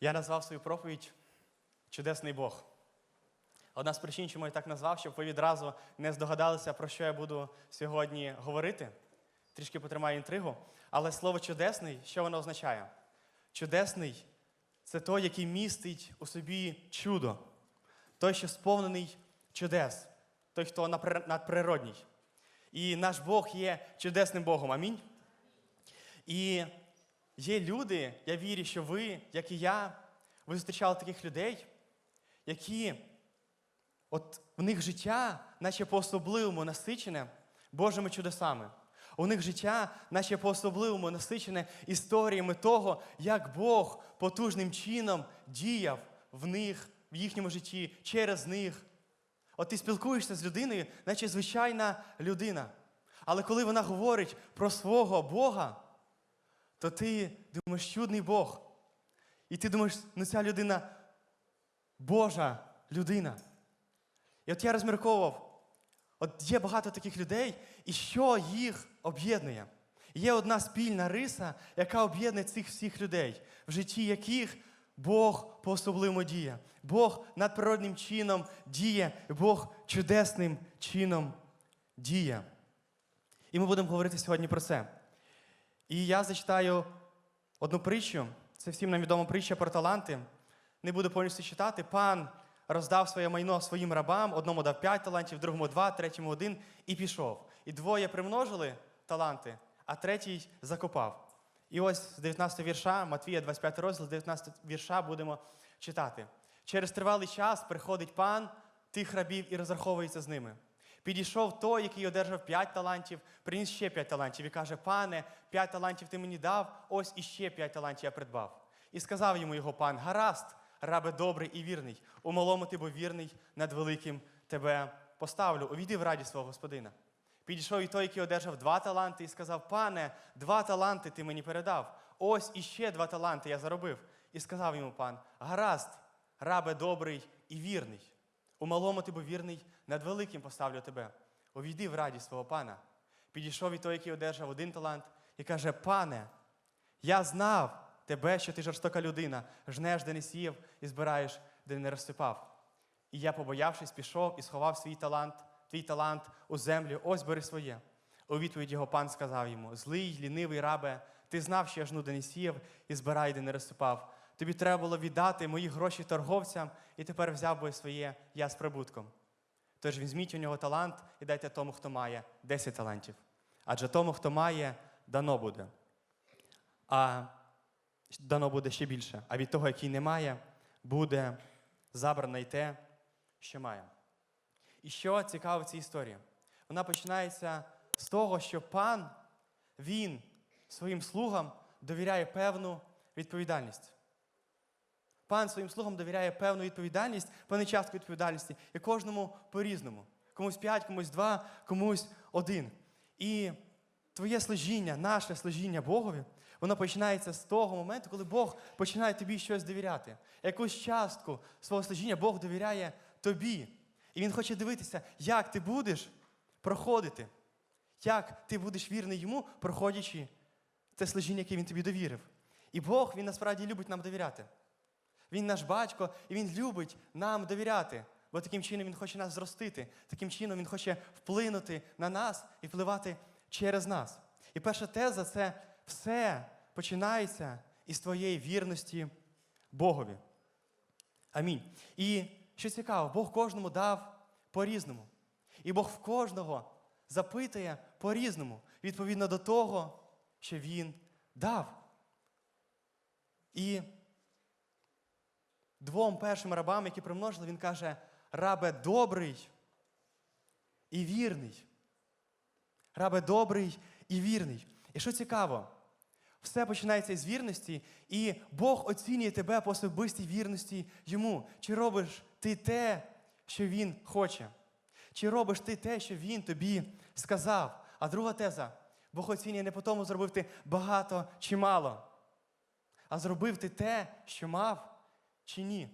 Я назвав свою проповідь Чудесний Бог. Одна з причин, чому я так назвав, щоб ви відразу не здогадалися, про що я буду сьогодні говорити. Трішки потримаю інтригу. Але слово чудесний, що воно означає? Чудесний це той, який містить у собі чудо, той, що сповнений чудес, той, хто надприродній. І наш Бог є чудесним Богом. Амінь. І є люди, я вірю, що ви, як і я, ви зустрічали таких людей, які от в них життя, наче по-особливому насичене Божими чудесами. У них життя, наче по-особливому насичене історіями того, як Бог потужним чином діяв в них, в їхньому житті, через них. От ти спілкуєшся з людиною, наче звичайна людина. Але коли вона говорить про свого Бога, то ти думаєш, чудний Бог. І ти думаєш, ну ця людина Божа людина. І от я розмірковував, от є багато таких людей, і що їх об'єднує? Є одна спільна риса, яка об'єднує цих всіх людей, в житті яких Бог по-особливому діє. Бог надприродним чином діє, Бог чудесним чином діє. І ми будемо говорити сьогодні про це. І я зачитаю одну притчу. Це всім нам відома притча про таланти. Не буду повністю читати. Пан роздав своє майно своїм рабам, одному дав п'ять талантів, другому два, третьому один і пішов. І двоє примножили таланти, а третій закопав. І ось з 19 вірша, Матвія, 25 розділ, з 19 вірша будемо читати. Через тривалий час приходить пан тих рабів і розраховується з ними. Підійшов той, який одержав п'ять талантів, приніс ще п'ять талантів і каже: Пане, п'ять талантів ти мені дав, ось іще п'ять талантів я придбав. І сказав йому його пан: Гаразд, рабе добрий і вірний. У малому ти був вірний, над великим тебе поставлю. Увійди в раді свого господина. Підійшов і той, який одержав два таланти, і сказав: Пане, два таланти ти мені передав. Ось іще два таланти я заробив. І сказав йому пан: Гаразд, рабе добрий і вірний. У малому ти був вірний, над великим поставлю тебе. Увійди в раді свого пана. Підійшов і той, який одержав один талант, і каже: Пане, я знав тебе, що ти жорстока людина, жнеш, де не сіяв, і збираєш, де не розсипав. І я, побоявшись, пішов і сховав свій талант, твій талант у землю, ось бери своє. У відповідь його пан сказав йому: Злий, лінивий рабе, ти знав, що я жну, де не сіяв, і збирай, де не розсипав. Тобі треба було віддати мої гроші торговцям, і тепер взяв би своє я з прибутком. Тож візьміть у нього талант і дайте тому, хто має 10 талантів. Адже тому, хто має, дано буде. А дано буде ще більше. А від того, який не має, буде забрано й те, що має. І що цікаво в цій історії? Вона починається з того, що пан, він своїм слугам довіряє певну відповідальність. Пан своїм слугам довіряє певну відповідальність, певну частку відповідальності, і кожному по-різному. Комусь п'ять, комусь два, комусь один. І твоє служіння, наше служіння Богові, воно починається з того моменту, коли Бог починає тобі щось довіряти. Якусь частку свого служіння Бог довіряє тобі. І Він хоче дивитися, як ти будеш проходити, як ти будеш вірний йому, проходячи те служіння, яке він тобі довірив. І Бог, він насправді любить нам довіряти. Він наш батько, і він любить нам довіряти. Бо таким чином він хоче нас зростити, таким чином він хоче вплинути на нас і впливати через нас. І перша теза це все починається із твоєї вірності Богові. Амінь. І що цікаво, Бог кожному дав по-різному. І Бог в кожного запитує по-різному, відповідно до того, що Він дав. І двом першим рабам, які примножили, він каже: рабе добрий і вірний. Рабе добрий і вірний. І що цікаво, все починається із вірності, і Бог оцінює тебе по особистій вірності йому. Чи робиш ти те, що Він хоче? Чи робиш ти те, що Він тобі сказав? А друга теза: Бог оцінює не по тому, зробив ти багато чи мало, а зробив ти те, що мав чи ні.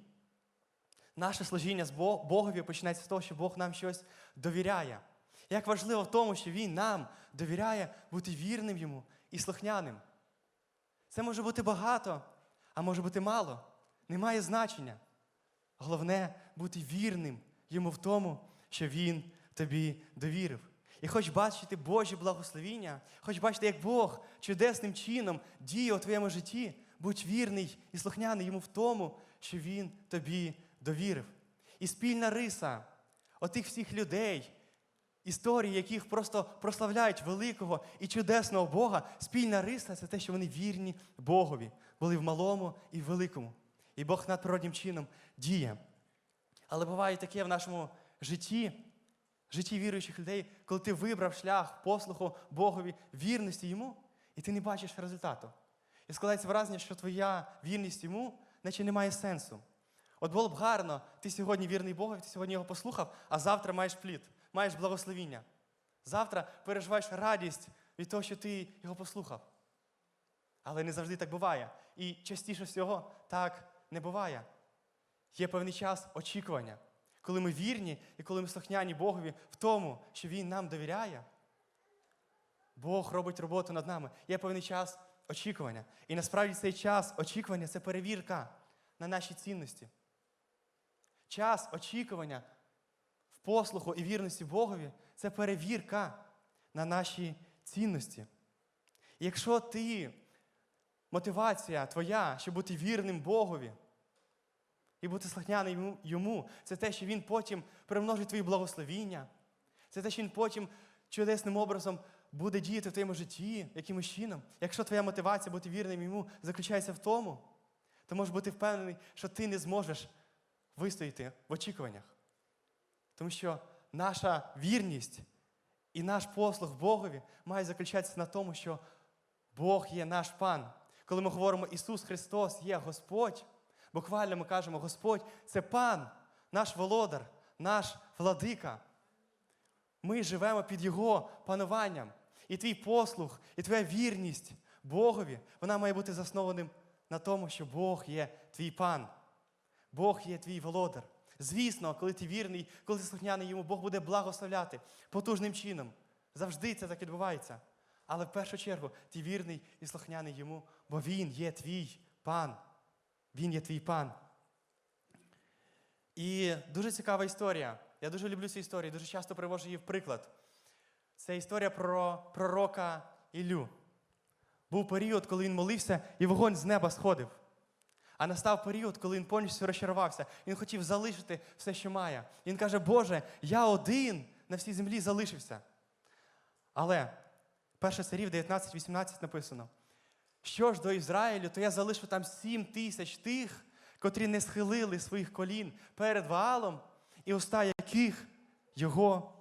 Наше служіння з Богові починається з того, що Бог нам щось довіряє. Як важливо в тому, що Він нам довіряє бути вірним йому і слухняним. Це може бути багато, а може бути мало. не має значення. Головне бути вірним йому в тому, що він тобі довірив. І хоч бачити Божі благословіння, хоч бачити, як Бог чудесним чином діє у твоєму житті, будь вірний і слухняний йому в тому, що Він тобі довірив. І спільна риса отих всіх людей, історії, яких просто прославляють великого і чудесного Бога, спільна риса це те, що вони вірні Богові, були в малому і в великому. І Бог надприроднім чином діє. Але буває таке в нашому житті, житті віруючих людей, коли ти вибрав шлях послуху Богові, вірності йому, і ти не бачиш результату. І складається враження, що твоя вірність йому, наче не має сенсу. От було б гарно, ти сьогодні вірний Богові, ти сьогодні його послухав, а завтра маєш плід, маєш благословіння. Завтра переживаєш радість від того, що ти його послухав. Але не завжди так буває. І частіше всього так не буває. Є певний час очікування, коли ми вірні і коли ми слухняні Богові в тому, що Він нам довіряє. Бог робить роботу над нами. Є певний час очікування. І насправді цей час очікування це перевірка на наші цінності. Час очікування в послуху і вірності Богові це перевірка на наші цінності. І якщо ти, мотивація твоя, щоб бути вірним Богові і бути слухняним йому- це те, що Він потім примножить твої благословіння, це те, що Він потім чудесним образом буде діяти в твоєму житті, якимось чином. Якщо твоя мотивація бути вірним йому заключається в тому, то можеш бути впевнений, що ти не зможеш вистояти в очікуваннях. Тому що наша вірність і наш послуг Богові має заключатися на тому, що Бог є наш пан. Коли ми говоримо Ісус Христос є Господь, буквально ми кажемо, Господь це пан, наш володар, наш владика. Ми живемо під Його пануванням. І твій послуг, і твоя вірність Богові, вона має бути заснованим на тому, що Бог є твій пан. Бог є твій володар. Звісно, коли ти вірний, коли ти слухняний йому, Бог буде благословляти потужним чином. Завжди це так відбувається. Але в першу чергу ти вірний і слухняний йому, бо Він є твій пан. Він є твій пан. І дуже цікава історія. Я дуже люблю цю історію, дуже часто привожу її в приклад. Це історія про пророка Ілю. Був період, коли він молився, і вогонь з неба сходив. А настав період, коли він повністю розчарувався. Він хотів залишити все, що має. Він каже, Боже, я один на всій землі залишився. Але 1 царів 19-18 написано: що ж до Ізраїлю, то я залишу там сім тисяч тих, котрі не схилили своїх колін перед Ваалом, і уста яких його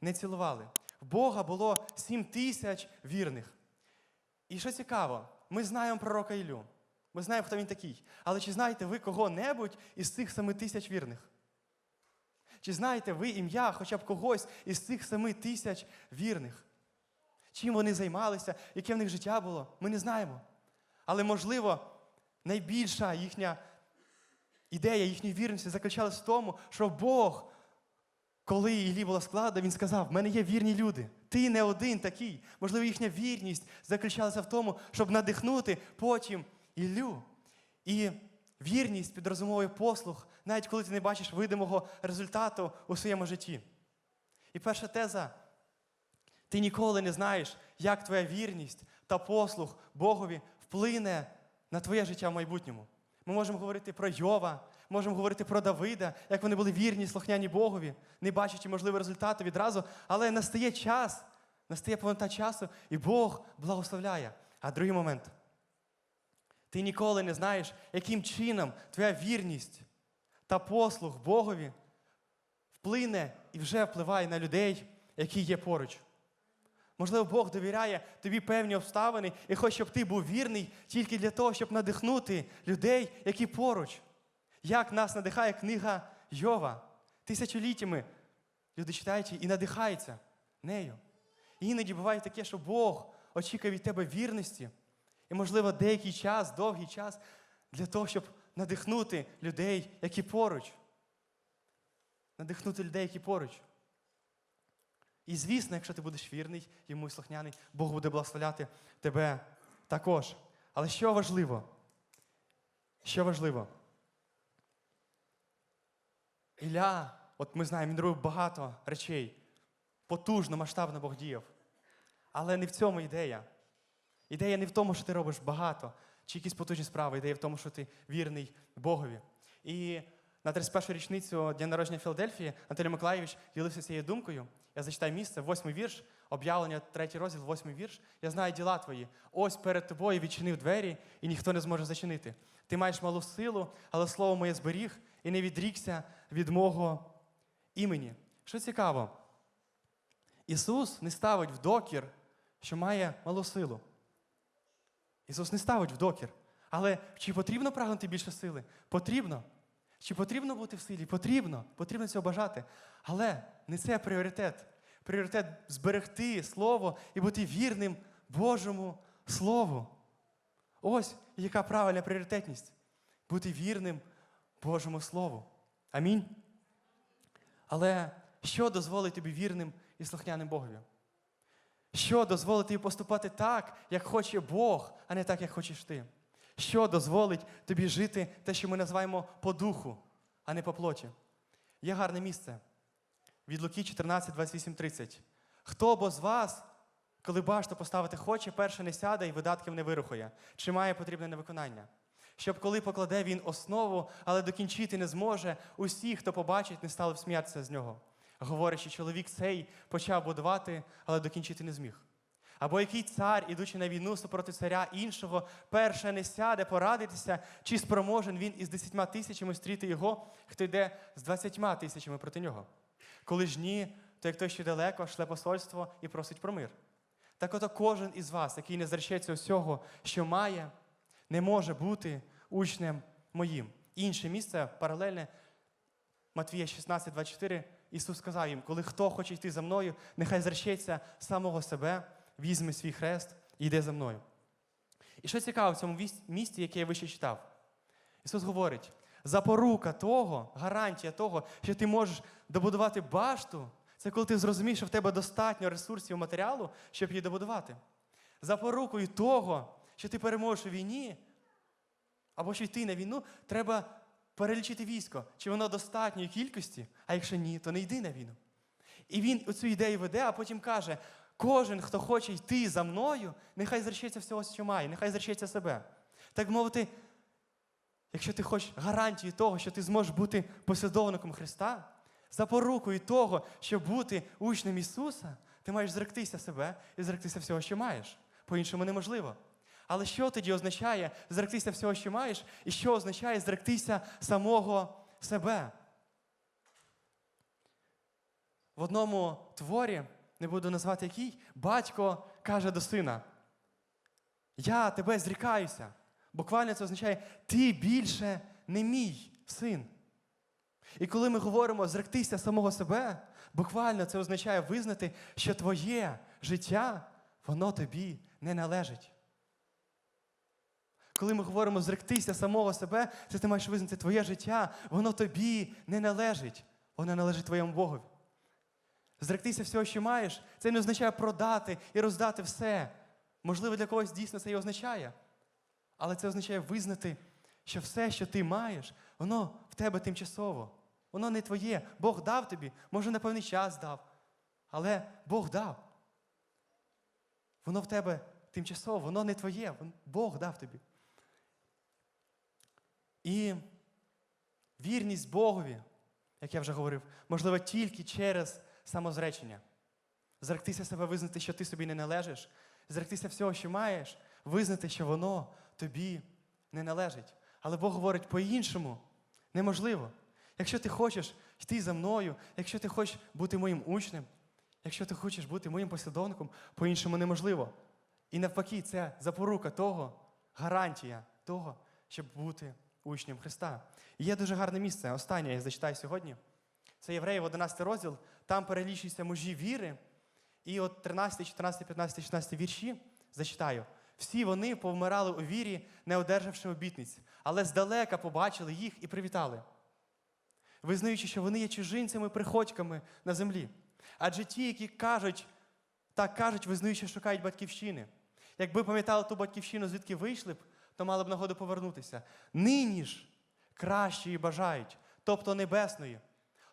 не цілували. В Бога було сім тисяч вірних. І що цікаво, ми знаємо пророка Ілю. Ми знаємо, хто він такий. Але чи знаєте ви кого-небудь із цих семи тисяч вірних? Чи знаєте ви ім'я хоча б когось із цих семи тисяч вірних? Чим вони займалися, яке в них життя було? Ми не знаємо. Але, можливо, найбільша їхня ідея, їхньої вірності заключалась в тому, що Бог, коли Іллі було складно, він сказав: в мене є вірні люди. Ти не один такий. Можливо, їхня вірність заключалася в тому, щоб надихнути потім Іллю. І вірність підрозумовує послух, навіть коли ти не бачиш видимого результату у своєму житті. І перша теза ти ніколи не знаєш, як твоя вірність та послух Богові вплине на твоє життя в майбутньому. Ми можемо говорити про Йова, можемо говорити про Давида, як вони були вірні, слухняні Богові, не бачачи можливі результати відразу, але настає час, настає повнота часу, і Бог благословляє. А другий момент. Ти ніколи не знаєш, яким чином твоя вірність та послуг Богові вплине і вже впливає на людей, які є поруч. Можливо, Бог довіряє тобі певні обставини і хоче, щоб ти був вірний тільки для того, щоб надихнути людей, які поруч. Як нас надихає книга Йова. Тисячоліттями люди читають її і надихаються нею. І іноді буває таке, що Бог очікує від тебе вірності. І, можливо, деякий час, довгий час для того, щоб надихнути людей, які поруч. Надихнути людей, які поруч. І звісно, якщо ти будеш вірний, йому слухняний, Бог буде благословляти тебе також. Але що важливо? Що важливо? Ілля, от ми знаємо, він робив багато речей. Потужно, масштабно Бог діяв. Але не в цьому ідея. Ідея не в тому, що ти робиш багато чи якісь потужні справи. Ідея в тому, що ти вірний Богові. І на 31-ю річницю дня народження Філадельфії Анатолій Миколаївич ділився цією думкою. Я зачитаю місце, восьмий вірш, об'явлення, третій розділ, восьмий вірш. Я знаю діла твої. Ось перед тобою відчинив двері, і ніхто не зможе зачинити. Ти маєш малу силу, але слово моє зберіг і не відрікся від мого імені. Що цікаво, Ісус не ставить в докір, що має малу силу. Ісус не ставить в докір. Але чи потрібно прагнути більше сили? Потрібно. Чи потрібно бути в силі? Потрібно. Потрібно цього бажати. Але не це пріоритет. Пріоритет зберегти Слово і бути вірним Божому Слову. Ось яка правильна пріоритетність. Бути вірним Божому Слову. Амінь. Але що дозволить тобі вірним і слухняним Богові? Що дозволить тобі поступати так, як хоче Бог, а не так, як хочеш ти? Що дозволить тобі жити те, що ми називаємо по духу, а не по плоті? Є гарне місце. Від Луки 14, 28, 30. Хто бо з вас, коли башту поставити хоче, перше не сяде і видатків не вирухує, чи має потрібне на виконання? Щоб коли покладе він основу, але докінчити не зможе, усі, хто побачить, не стали б сміятися з нього. Говорячи, чоловік цей почав будувати, але докінчити не зміг. Або який цар, ідучи на війну супроти царя іншого, перше не сяде порадитися, чи спроможен він із десятьма тисячами стріти його, хто йде з двадцятьма тисячами проти нього. Коли ж ні, то як той, що далеко, шле посольство і просить про мир. Так ото кожен із вас, який не зречеться усього, що має, не може бути учнем моїм. Інше місце паралельне Матвія 16, 24, Ісус сказав їм, коли хто хоче йти за мною, нехай зречеться самого себе, візьме свій хрест і йде за мною. І що цікаво в цьому місці, яке я вище читав? Ісус говорить: запорука того, гарантія того, що ти можеш добудувати башту, це коли ти зрозумієш, що в тебе достатньо ресурсів матеріалу, щоб її добудувати. Запорукою того, що ти переможеш у війні, або що йти на війну, треба перелічити військо, чи воно достатньої кількості, а якщо ні, то не йди на війну. І він оцю ідею веде, а потім каже: кожен, хто хоче йти за мною, нехай зречеться всього, що має, нехай зречеться себе. Так мовити, якщо ти хочеш гарантії того, що ти зможеш бути послідовником Христа, запорукою того, щоб бути учнем Ісуса, ти маєш зректися себе і зректися всього, що маєш. По-іншому неможливо. Але що тоді означає зректися всього, що маєш, і що означає зректися самого себе? В одному творі, не буду назвати який, батько каже до сина: Я тебе зрікаюся. Буквально це означає, ти більше не мій син. І коли ми говоримо зректися самого себе, буквально це означає визнати, що твоє життя, воно тобі не належить. Коли ми говоримо зректися самого себе, це ти маєш визнати твоє життя, воно тобі не належить, воно належить твоєму Богові. Зректися всього, що маєш, це не означає продати і роздати все. Можливо, для когось дійсно це і означає. Але це означає визнати, що все, що ти маєш, воно в тебе тимчасово. Воно не твоє. Бог дав тобі, може, на певний час дав. Але Бог дав. Воно в тебе тимчасово, воно не твоє, Бог дав тобі. І вірність Богові, як я вже говорив, можливо тільки через самозречення. Зректися себе, визнати, що ти собі не належиш, зректися всього, що маєш, визнати, що воно тобі не належить. Але Бог говорить по-іншому. Неможливо. Якщо ти хочеш йти за мною, якщо ти хочеш бути моїм учнем, якщо ти хочеш бути моїм послідовником, по-іншому неможливо. І навпаки, це запорука того, гарантія того, щоб бути учнем Христа. І є дуже гарне місце. Останнє я зачитаю сьогодні. Це Євреїв 11 розділ, там перелічуються мужі віри. І от 13, 14, 15, 16 вірші зачитаю. Всі вони повмирали у вірі, не одержавши обітниць, але здалека побачили їх і привітали, визнаючи, що вони є чужинцями, приходьками на землі. Адже ті, які кажуть, так кажуть, визнаючи, шукають батьківщини. Якби пам'ятали ту батьківщину, звідки вийшли б, то мали б нагоду повернутися. Нині ж кращої бажають, тобто небесної.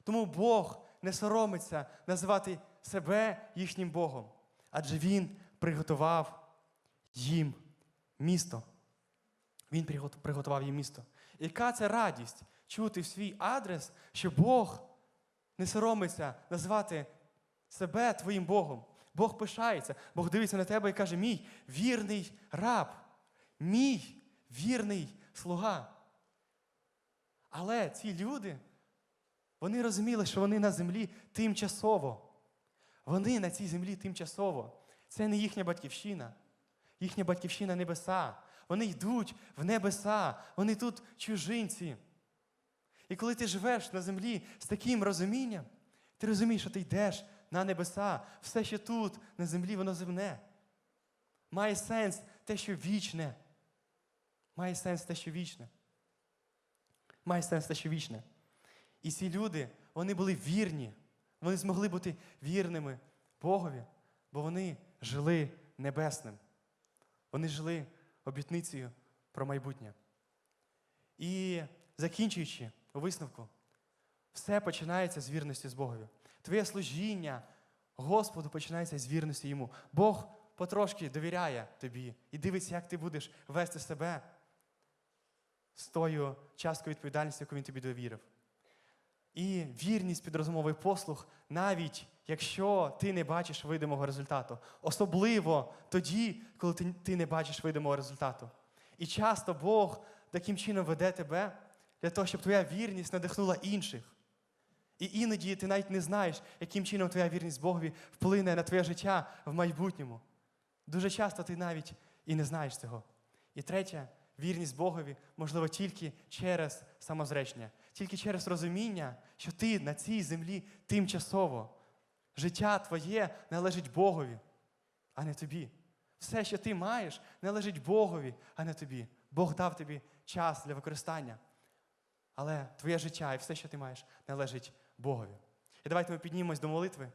Тому Бог не соромиться називати себе їхнім Богом, адже Він приготував їм місто. Він приготував їм місто. Яка це радість чути в свій адрес, що Бог не соромиться назвати себе твоїм Богом. Бог пишається, Бог дивиться на тебе і каже: мій вірний раб, мій вірний слуга. Але ці люди, вони розуміли, що вони на землі тимчасово. Вони на цій землі тимчасово. Це не їхня батьківщина. Їхня батьківщина небеса. Вони йдуть в небеса, вони тут чужинці. І коли ти живеш на землі з таким розумінням, ти розумієш, що ти йдеш на небеса, все, що тут, на землі, воно земне. Має сенс те, що вічне. Має сенс те, що вічне. Має сенс те, що вічне. І ці люди, вони були вірні. Вони змогли бути вірними Богові, бо вони жили небесним. Вони жили обітницею про майбутнє. І закінчуючи у висновку, все починається з вірності з Богові. Твоє служіння Господу починається з вірності йому. Бог потрошки довіряє тобі і дивиться, як ти будеш вести себе з тою часткою відповідальності, яку він тобі довірив. І вірність під послуг, навіть якщо ти не бачиш видимого результату. Особливо тоді, коли ти, не бачиш видимого результату. І часто Бог таким чином веде тебе для того, щоб твоя вірність надихнула інших. І іноді ти навіть не знаєш, яким чином твоя вірність Богові вплине на твоє життя в майбутньому. Дуже часто ти навіть і не знаєш цього. І третє, вірність Богові можливо тільки через самозречення, тільки через розуміння, що ти на цій землі тимчасово. Життя твоє належить Богові, а не тобі. Все, що ти маєш, належить Богові, а не тобі. Бог дав тобі час для використання. Але твоє життя і все, що ти маєш, належить Богові. І давайте ми піднімемось до молитви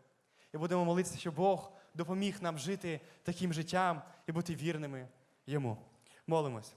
і будемо молитися, щоб Бог допоміг нам жити таким життям і бути вірними йому. Молимось.